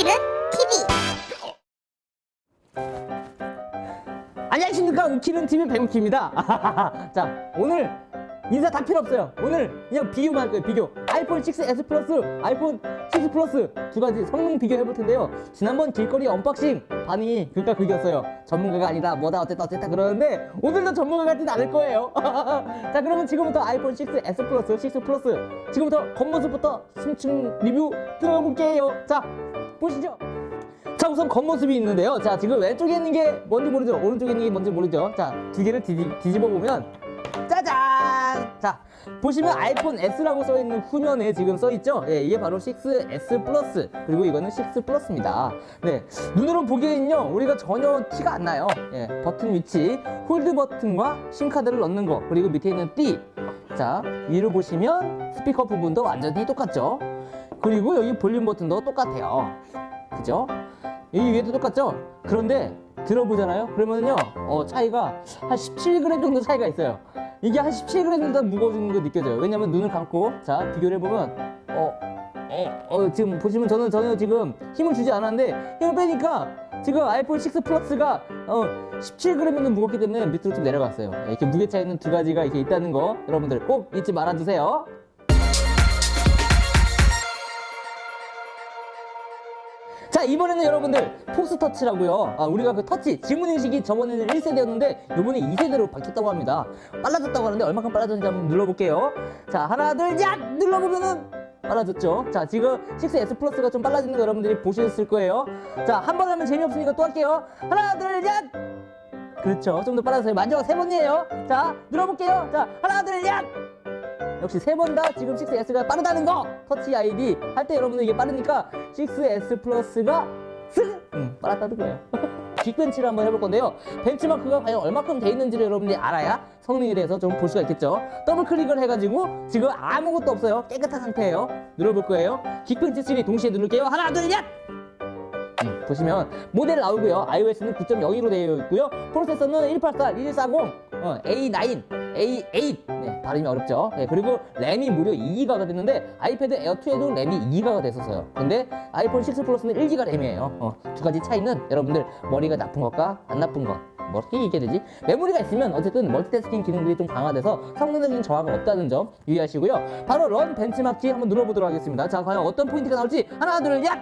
우키는 TV 안녕하십니까. 우키는 TV 백우키입니다. 자 오늘 인사 다 필요 없어요. 오늘 그냥 비교만 할 거예요. 비교. 아이폰 6s 플러스 아이폰 6 플러스 두 가지 성능 비교해 볼 텐데요. 지난번 길거리 언박싱 반응이 그까 그겼어요. 전문가가 아니다 뭐다 어쨌다 어쨌다 그러는데 오늘도 전문가 같진 않을 거예요. 자 그러면 지금부터 아이폰 6s 플러스 6 플러스 지금부터 겉모습부터 심층 리뷰 들어가 볼게요. 자 보시죠. 자 우선 겉모습이 있는데요. 자 지금 왼쪽에 있는 게 뭔지 모르죠? 오른쪽에 있는 게 뭔지 모르죠? 자 두 개를 뒤, 뒤집어 보면 짜잔! 자 보시면 아이폰 S라고 써있는 후면에 지금 써있죠? 예, 이게 바로 6S 플러스. 그리고 이거는 6 플러스입니다. 네 눈으로 보기에는요 우리가 전혀 티가 안 나요. 예, 버튼 위치 홀드 버튼과 심카드를 넣는 거 그리고 밑에 있는 띠 자 위를 보시면 스피커 부분도 완전히 똑같죠 그리고 여기 볼륨 버튼도 똑같아요 그죠? 여기 위에도 똑같죠? 그런데 들어보잖아요? 그러면요, 어, 차이가 한 17g 정도 차이가 있어요. 이게 한 17g 정도 무거워지는 거 느껴져요. 왜냐면 눈을 감고, 자, 비교를 해보면, 어, 어, 어, 지금 보시면 저는 전혀 지금 힘을 주지 않았는데, 힘을 빼니까 지금 아이폰 6 플러스가 어, 17g은 무겁기 때문에 밑으로 좀 내려갔어요. 이렇게 무게 차이는 두 가지가 이렇게 있다는 거 여러분들 꼭 잊지 말아주세요. 자 이번에는 여러분들 포스 터치라고요 아, 우리가 그 터치 지문 인식이 저번에는 1세대였는데 이번에 2세대로 바뀌었다고 합니다 빨라졌다고 하는데 얼마큼 빨라졌는지 한번 눌러볼게요 자 하나 둘 야 눌러보면은 빨라졌죠? 자 지금 6S 플러스가 좀 빨라지는 거 여러분들이 보셨을 거예요. 자 한 번 하면 재미없으니까 또 할게요. 하나 둘야 그렇죠. 좀 더 빨라졌어요. 마지막 세 번이에요. 자 눌러볼게요. 자 하나 둘야 역시 세 번 다 지금 6S가 빠르다는 거! 터치 아이디 할 때 여러분들 이게 빠르니까 6S 플러스가 쓱! 음, 빨랐다는 거예요. 빅벤치를 한번 해볼 건데요. 벤치마크가 과연 얼마큼 돼 있는지를 여러분들이 알아야 성능에 대해서 좀 볼 수가 있겠죠. 더블 클릭을 해가지고 지금 아무것도 없어요. 깨끗한 상태예요. 눌러볼 거예요. 빅벤치 3 동시에 누를게요. 하나, 둘, 셋! 음, 보시면 모델 나오고요. iOS는 9.02로 되어 있고요. 프로세서는 184, 1140, 어, A9, A8. 네, 발음이 어렵죠. 네, 그리고 램이 무려 2기가가 됐는데 아이패드 에어2에도 램이 2기가가 됐었어요. 근데 아이폰 6 플러스는 1기가 램이에요. 어, 두 가지 차이는 여러분들 머리가 나쁜 것과 안 나쁜 것. 뭐 어떻게 얘기해야 되지? 메모리가 있으면 어쨌든 멀티태스킹 기능들이 좀 강화돼서 성능적인 저하가 없다는 점 유의하시고요. 바로 런 벤치마키 한번 눌러보도록 하겠습니다. 자, 과연 어떤 포인트가 나올지 하나, 둘, 셋!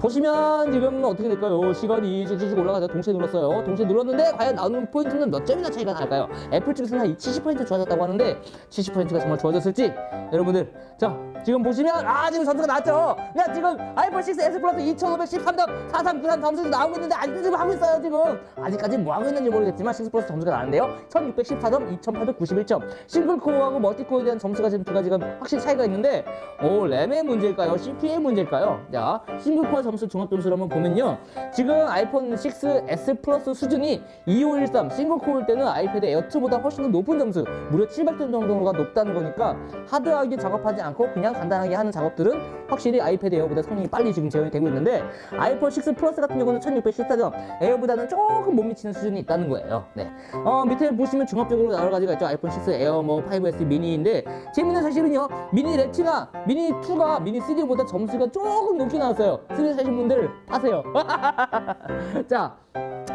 보시면 지금 어떻게 될까요? 시간이 쭉쭉 올라가서 동시에 눌렀어요. 동시에 눌렀는데 과연 나오는 포인트는 몇 점이나 차이가 날까요? 애플 측에서는 한 70% 좋아졌다고 하는데 70%가 정말 좋아졌을지 여러분들 자 지금 보시면 아 지금 점수가 나왔죠? 야 지금 아이폰 6 S 플러스 2513점 4393 점수 나오고 있는데 아직도 지금 하고 있어요 지금 아직까지 뭐 하고 있는지 모르겠지만 6 플러스 점수가 나는데요 1614점 2891점 싱글코어하고 멀티코어에 대한 점수가 지금 두 가지가 확실히 차이가 있는데 오 램의 문제일까요? CPU의 문제일까요? 자 싱글코어 점수 종합 점수를 한번 보면요. 지금 아이폰 6 S 플러스 수준이 2513 싱글코어일 때는 아이패드 에어2보다 훨씬 더 높은 점수 무려 700점 정도가 높다는 거니까 하드하게 작업하지 않고 그냥 간단하게 하는 작업들은 확실히 아이패드 에어보다 성능이 빨리 지금 재현이 되고 있는데 아이폰 6 플러스 같은 경우는 1614점 에어보다는 조금 못 미치는 수준이 있다는 거예요. 네. 어, 밑에 보시면 종합적으로 여러 가지가 있죠. 아이폰 6 에어 뭐 5S 미니인데 재밌는 사실은요. 미니 레티나 미니 2가 미니 3보다 점수가 조금 높게 나왔어요. 3 사신 분들 파세요 자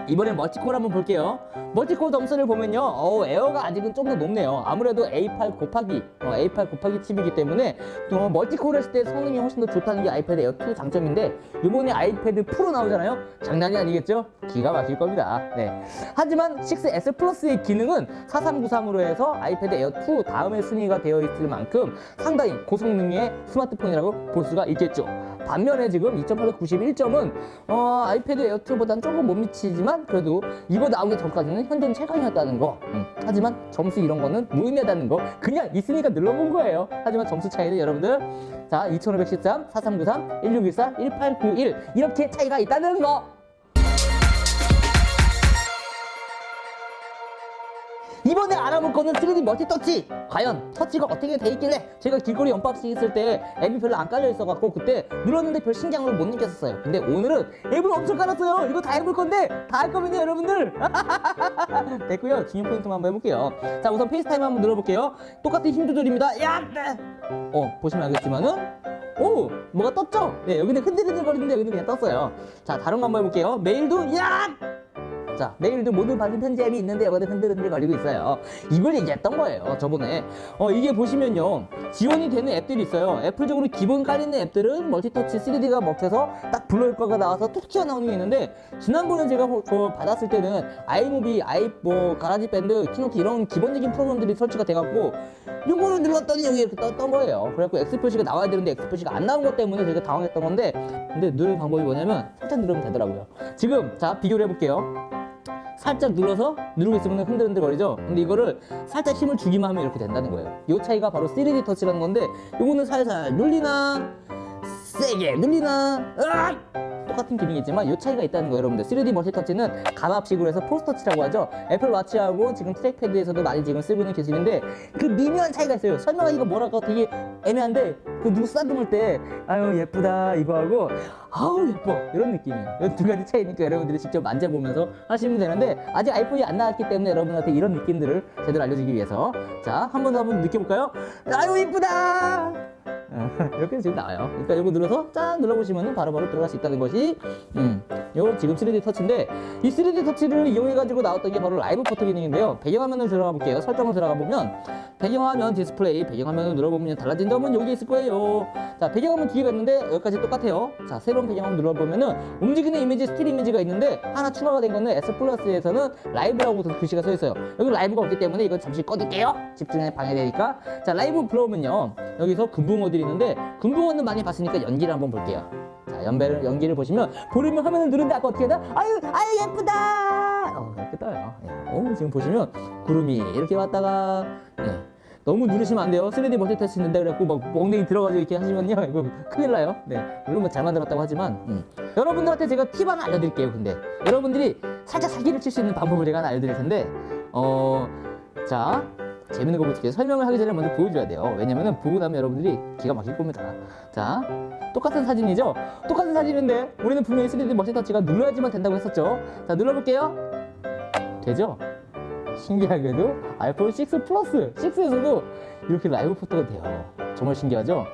이번엔 멀티코어 한번 볼게요. 멀티코어 점수를 보면요. 어, 에어가 아직은 좀 더 높네요. 아무래도 A8 곱하기, 어, A8 곱하기 칩이기 때문에 또 멀티코어를 했을 때 성능이 훨씬 더 좋다는 게 아이패드 에어 2 장점인데 이번에 아이패드 프로 나오잖아요. 장난이 아니겠죠? 기가 막힐 겁니다. 네. 하지만 6S 플러스의 기능은 4393으로 해서 아이패드 에어 2 다음에 순위가 되어 있을 만큼 상당히 고성능의 스마트폰이라고 볼 수가 있겠죠. 반면에 지금 2891점은 어, 아이패드 에어2보다는 조금 못 미치지만 그래도 이거 나오기 전까지는 현존 최강이었다는 거. 음. 하지만 점수 이런 거는 무의미하다는 거 그냥 있으니까 눌러본 거예요. 하지만 점수 차이는 여러분들 자 2513, 4393, 1614, 1891 이렇게 차이가 있다는 거 이번에 알아볼 거는 3D 멀티 터치 과연 터치가 어떻게 돼 있길래 제가 길거리 언박싱 했을 때 앱이 별로 안 깔려 있어갖고 그때 눌렀는데 별걸못 느꼈었어요 근데 오늘은 앱을 엄청 깔았어요 이거 다 해볼 건데 다할 거면요 여러분들 됐고요 중요 포인트만 한번 해볼게요 자 우선 페이스타임 한번 눌러볼게요 똑같은 힘 조절입니다 야! 네. 어 보시면 알겠지만은 오 뭐가 떴죠? 네 여기는 흔들흔들 거리는데 여기는 그냥 떴어요. 자 다른 거 한번 해볼게요. 메일도 야! 자, 메일도 모두 받은 편지 앱이 있는데 여기다 흔들흔들 거리고 있어요. 이걸 얘기했던 거예요, 저번에. 어, 이게 보시면요. 지원이 되는 앱들이 있어요. 애플적으로 기본 깔리는 앱들은 멀티터치 3D가 먹혀서 딱 블루효과가 나와서 툭 튀어나오는 게 있는데, 지난번에 제가 호- 저 받았을 때는 아이무비, 아이, 뭐, 가라지 밴드, 키노트 이런 기본적인 프로그램들이 설치가 돼갖고, 요거를 눌렀더니 여기 이렇게 떴던 거예요. 그래갖고 X 표시가 나와야 되는데 X 표시가 안 나온 것 때문에 저희가 당황했던 건데, 근데 누르는 방법이 뭐냐면, 살짝 누르면 되더라고요. 지금, 자, 비교를 해볼게요. 살짝 눌러서 누르고 있으면 흔들흔들 거리죠? 근데 이거를 살짝 힘을 주기만 하면 이렇게 된다는 거예요. 이 차이가 바로 3D 터치라는 건데 요거는 살살 눌리나 세게 눌리나 으악! 똑같은 기능이지만 이 차이가 있다는 거예요 여러분들. 3D 멀티 터치는 감압식으로 해서 포스 터치라고 하죠. 애플 와치하고 지금 트랙패드에서도 많이 지금 쓰고 있는 기술인데 그 미묘한 차이가 있어요. 설명하기가 뭐랄까 되게 애매한데 그 누구 쓰다듬을 때 아유 예쁘다 이거 하고 아우 예뻐. 이런 느낌이에요. 이두 가지 차이니까 여러분들이 직접 만져보면서 하시면 되는데 아직 아이폰이 안 나왔기 때문에 여러분한테 이런 느낌들을 제대로 알려주기 위해서. 자 한 번 더 한번 느껴볼까요? 아유 이쁘다! 어, 이렇게 지금 나와요. 그러니까 이거 눌러서 짠 눌러보시면 바로바로 들어갈 수 있다는 것이 음, 요 지금 3D 터치인데 이 3D 터치를 이용해가지고 나왔던 게 바로 라이브 포토 기능인데요. 배경화면을 들어가 볼게요. 설정을 들어가 보면 배경화면 디스플레이 배경화면을 눌러보면 달라진 점은 여기 있을 거예요. 자 배경화면 두 개가 있는데 여기까지 똑같아요. 자 새로운 배경화면 눌러보면은 움직이는 이미지 스틸 이미지가 있는데 하나 추가가 된 거는 S 플러스에서는 라이브라고 글씨가 써 있어요. 여기 라이브가 없기 때문에 이건 잠시 꺼둘게요. 집중에 방해되니까. 자 라이브 불러오면요. 여기서 금붕어들이 있는데 금붕어는 많이 봤으니까 연기를 한번 볼게요. 자 연배를 연기를 보시면 보려면 화면을 누른데 아까 어떻게 돼? 아유 아유 예쁘다. 어 이렇게 떠요. 예. 어, 지금 보시면 구름이 이렇게 왔다가 예. 너무 누르시면 안 돼요. 3D 멀티 테스트 있는데 그래갖고 막 멍댕이 들어가지고 이렇게 하시면요. 이거 큰일 나요. 네. 물론 뭐 잘 만들었다고 하지만 음. 여러분들한테 제가 팁 하나 알려드릴게요. 근데 여러분들이 살짝 사기를 칠 수 있는 방법을 제가 하나 알려드릴 텐데 어, 자 재밌는 거 볼게요. 설명을 하기 전에 먼저 보여줘야 돼요. 왜냐면은 보고 나면 여러분들이 기가 막힐 겁니다. 자, 똑같은 사진이죠? 똑같은 사진인데 우리는 분명히 3D 멀티 터치가 눌러야지만 된다고 했었죠? 자, 눌러볼게요. 되죠? 신기하게도 아이폰 6 플러스 6에서도 이렇게 라이브 포토가 돼요. 정말 신기하죠?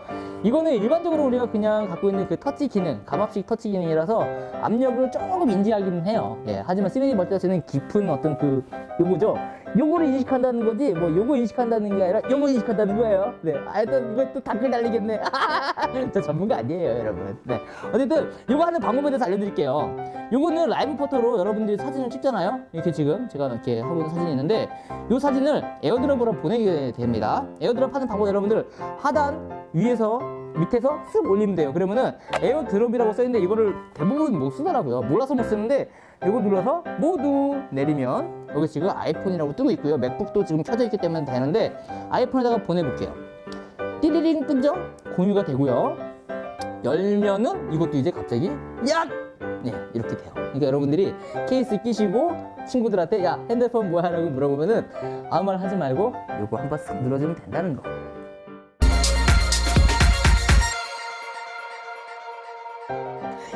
이거는 일반적으로 우리가 그냥 갖고 있는 그 터치 기능, 감압식 터치 기능이라서 압력을 조금 인지하기는 해요. 예, 하지만 3D 멀티터치는 깊은 어떤 그 요거죠. 요거를 인식한다는 거지, 뭐 요거 인식한다는 게 아니라 요거 인식한다는 거예요. 네, 아, 또 이거 또 댓글 달리겠네. 저 전문가 아니에요, 여러분. 네, 어쨌든 요거 하는 방법에 대해서 알려드릴게요. 요거는 라이브 포토로 여러분들이 사진을 찍잖아요. 이렇게 지금 제가 이렇게 하고 있는 사진이 있는데 요 사진을 에어드롭으로 보내게 됩니다. 에어드롭 하는 방법 여러분들 하단 위에서 밑에서 쓱 올리면 돼요. 그러면은 에어드롭이라고 써있는데 이거를 대부분 못 쓰더라고요. 몰라서 못 쓰는데 이거 눌러서 모두 내리면 여기 지금 아이폰이라고 뜨고 있고요. 맥북도 지금 켜져 있기 때문에 되는데 아이폰에다가 보내볼게요. 띠리링 끈적 공유가 되고요. 열면은 이것도 이제 갑자기 야! 네 이렇게 돼요. 그러니까 여러분들이 케이스 끼시고 친구들한테 야 핸드폰 뭐야 라고 물어보면은 아무 말 하지 말고 요거 한번 싹 눌러주면 된다는 거.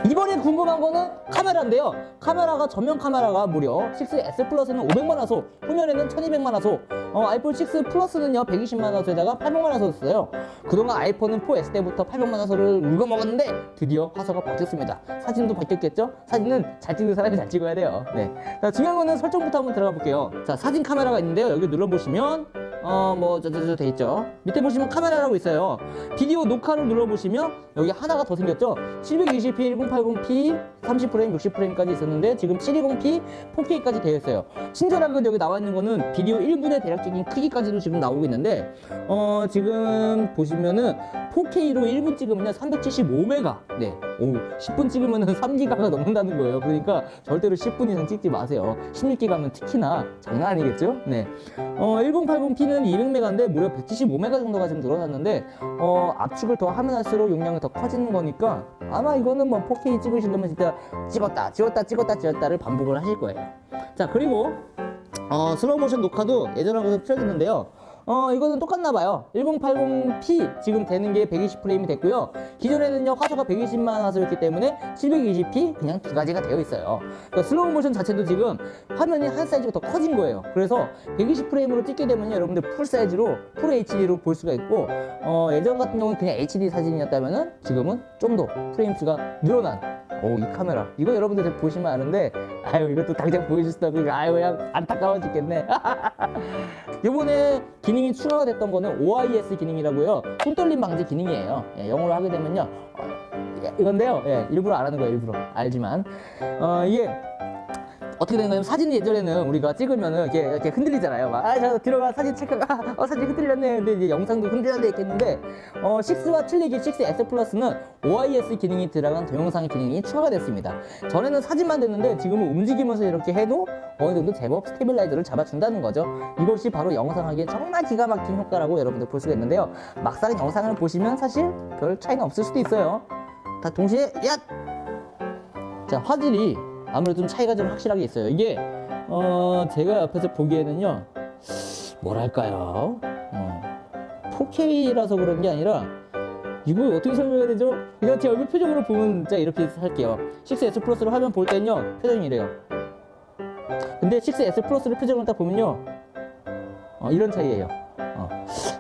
이번에 궁금한 거는 카메라인데요. 카메라가 전면 카메라가 무려 6S 플러스는 500만 화소, 후면에는 1200만 화소, 어, 아이폰 6 플러스는요 120만 화소에다가 800만 화소 썼어요. 그동안 아이폰은 4S 때부터 800만 화소를 울고 먹었는데 드디어 화소가 바뀌었습니다. 사진도 바뀌었겠죠? 사진은 잘 찍는 사람이 잘 찍어야 돼요. 네. 자, 중요한 거는 설정부터 한번 들어가 볼게요. 자, 사진 카메라가 있는데요. 여기 눌러보시면 어, 뭐, 저저저 돼 있죠. 밑에 보시면 카메라라고 있어요. 비디오 녹화를 눌러보시면 여기 하나가 더 생겼죠. 720p, 1080p, 30프레임, 60프레임까지 있었는데 지금 720p, 4K까지 되어 있어요. 친절한 건 여기 나와 있는 거는 비디오 1분의 대략적인 크기까지도 지금 나오고 있는데 어, 지금 보시면은 4K로 1분 찍으면 375메가. 네. 오, 10분 찍으면 3기가가 넘는다는 거예요. 그러니까 절대로 10분 이상 찍지 마세요. 16기가면 특히나 장난 아니겠죠? 네. 어, 1080p는 200메가인데 무려 175메가 정도가 지금 늘어났는데 어, 압축을 더 하면 할수록 용량이 더 커지는 거니까 아마 이거는 뭐 4K 찍으시려면 진짜 찍었다 찍었다 찍었다 찍었다를 반복을 하실 거예요. 자 그리고 어, 슬로우 모션 녹화도 예전하고도 틀어졌는데요. 어 이거는 똑같나 봐요. 1080p 지금 되는 게 120프레임이 됐고요. 기존에는요 화소가 120만 화소였기 때문에 720p 그냥 두 가지가 되어 있어요. 그러니까 슬로우 모션 자체도 지금 화면이 한 사이즈가 더 커진 거예요. 그래서 120프레임으로 찍게 되면 여러분들 풀 사이즈로 풀 HD로 볼 수가 있고 어, 예전 같은 경우는 그냥 HD 사진이었다면은 지금은 좀 더 프레임 수가 늘어난 오, 이 카메라. 이거 여러분들 보시면 아는데, 아유, 이것도 당장 보여주시다고, 아유, 그냥 안타까워 죽겠네. 이번에 기능이 추가가 됐던 거는 OIS 기능이라고요. 손떨림 방지 기능이에요. 예, 영어로 하게 되면요. 어, 예, 이건데요. 예, 일부러 안 하는 거예요, 일부러. 알지만. 어, 이게 어떻게 되는 거냐면 사진 예전에는 우리가 찍으면은 이렇게, 이렇게 흔들리잖아요. 막, 아, 저 들어가 사진 체크, 아, 어, 사진 흔들렸네. 근데 이제 영상도 흔들렸네 있겠는데, 어, 6와 칠리기 6S 플러스는 OIS 기능이 들어간 동영상 기능이 추가가 됐습니다. 전에는 사진만 됐는데 지금은 움직이면서 이렇게 해도 어느 정도 제법 스테빌라이저를 잡아준다는 거죠. 이것이 바로 영상하기에 정말 기가 막힌 효과라고 여러분들 볼 수가 있는데요. 막상 영상을 보시면 사실 별 차이는 없을 수도 있어요. 다 동시에, 야! 자, 화질이 아무래도 좀 차이가 좀 확실하게 있어요. 이게, 어, 제가 옆에서 보기에는요, 뭐랄까요, 어, 4K라서 그런 게 아니라, 이거 어떻게 설명해야 되죠? 그냥 제 얼굴 표정으로 보면 진짜 이렇게 할게요. 6S 플러스로 화면 볼 때는요, 표정이 이래요. 근데 6S 플러스를 표정을 딱 보면요, 어, 이런 차이예요. 어.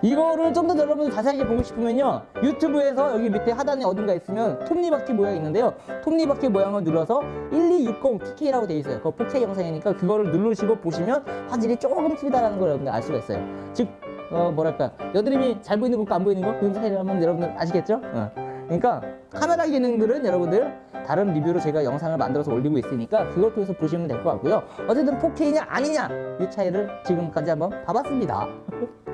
이거를 좀 더 여러분들 자세하게 보고 싶으면요 유튜브에서 여기 밑에 하단에 어딘가 있으면 톱니바퀴 모양이 있는데요. 톱니바퀴 모양을 눌러서 1260 2K라고 되어 있어요. 그거 4K 영상이니까 그거를 누르시고 보시면 화질이 조금 틀리다라는 걸 여러분들 알 수가 있어요. 즉 어, 뭐랄까. 여드름이 잘 보이는 것과 안 보이는 것 그런 차이를 하면 여러분들 아시겠죠? 어. 그러니까 카메라 기능들은 여러분들 다른 리뷰로 제가 영상을 만들어서 올리고 있으니까 그걸 통해서 보시면 될 것 같고요. 어쨌든 4K냐 아니냐 이 차이를 지금까지 한번 봐봤습니다